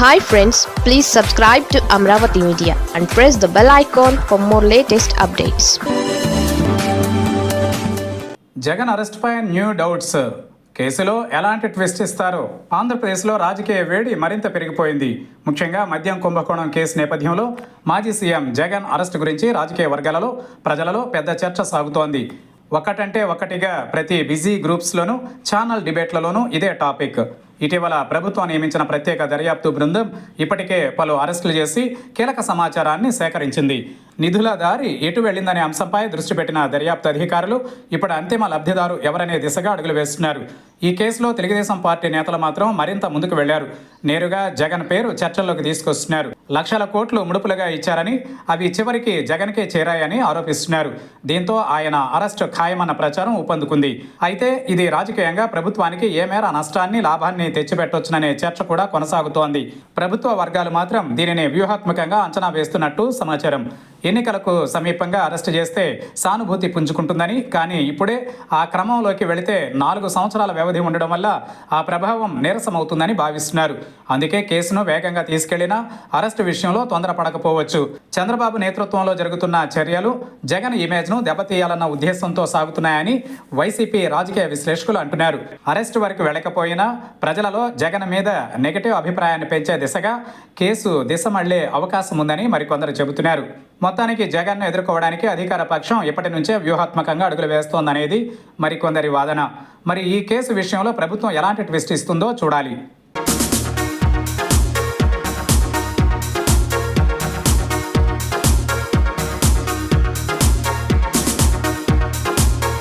Hi friends please subscribe to Amaravati media and press the bell icon for more latest updates Jagan అరెస్ట్పై new doubts కేసులో ఎలాంటి twist ఇస్తారు? ఆంధ్రప్రదేశ్లో రాజకీయ వేడి మరింత పెరిగిపోయింది. ముఖ్యంగా మద్యం కుంభకోణం కేసు నేపథ్యంలో మాజీ సీఎం జగన్ అరెస్ట్ గురించి రాజకీయ వర్గాలలో ప్రజలలో పెద్ద చర్చ సాగుతోంది. ఒకటంటే ఒకటిగా ప్రతి బిజీ గ్రూప్స్లోనూ ఛానల్ డిబేట్లలోనూ ఇదే టాపిక్ ఇటీవల ప్రభుత్వం నియమించిన ప్రత్యేక దర్యాప్తు బృందం ఇప్పటికే పలు అరెస్టులు చేసి కీలక సమాచారాన్ని సేకరించింది. నిధుల దారి ఎటు వెళ్ళిందనే అంశంపై దృష్టి పెట్టిన దర్యాప్తు అధికారులు ఇప్పుడు అంతిమ లబ్ధిదారు ఎవరనే దిశగా అడుగులు వేస్తున్నారు. ఈ కేసులో తెలుగుదేశం పార్టీ నేతలు మాత్రం మరింత ముందుకు వెళ్ళారు. నేరుగా జగన్ పేరు చర్చల్లోకి తీసుకొస్తున్నారు. లక్షల కోట్లు ముడుపులుగా ఇచ్చారని అవి చివరికి జగన్కే చేరాయని ఆరోపిస్తున్నారు. దీంతో ఆయన అరెస్టు ఖాయమన్న ప్రచారం ఊపందుకుంది. అయితే ఇది రాజకీయంగా ప్రభుత్వానికి ఏ మేర నష్టాన్ని లాభాన్ని తెచ్చిపెట్టొచ్చుననే చర్చ కూడా కొనసాగుతోంది. ప్రభుత్వ వర్గాలు మాత్రం దీనిని వ్యూహాత్మకంగా అంచనా వేస్తున్నట్టు సమాచారం. ఎన్నికలకు సమీపంగా అరెస్టు చేస్తే సానుభూతి పుంజుకుంటుందని కానీ ఇప్పుడే ఆ క్రమంలోకి వెళితే నాలుగు సంవత్సరాల వ్యవధి ఉండడం వల్ల ఆ ప్రభావం నీరసమవుతుందని భావిస్తున్నారు. అందుకే కేసును వేగంగా తీసుకెళ్ళినా అరెస్టు విషయంలో తొందరపడకపోవచ్చు. చంద్రబాబు నేతృత్వంలో జరుగుతున్న చర్యలు జగన్ ఇమేజ్ను దెబ్బతీయాలన్న ఉద్దేశంతో సాగుతున్నాయని వైసీపీ రాజకీయ విశ్లేషకులు అంటున్నారు. అరెస్టు వరకు వెళ్ళకపోయినా ప్రజలలో జగన్ మీద నెగటివ్ అభిప్రాయాన్ని పెంచే దిశగా కేసు దిశ మళ్ళే అవకాశం ఉందని మరికొందరు చెబుతున్నారు. మొత్తానికి జగన్ను ఎదుర్కోవడానికి అధికార పక్షం ఇప్పటి నుంచే వ్యూహాత్మకంగా అడుగులు వేస్తోందనేది మరికొందరి వాదన. మరి ఈ కేసు విషయంలో ప్రభుత్వం ఎలాంటి ట్విస్ట్ ఇస్తుందో చూడాలి.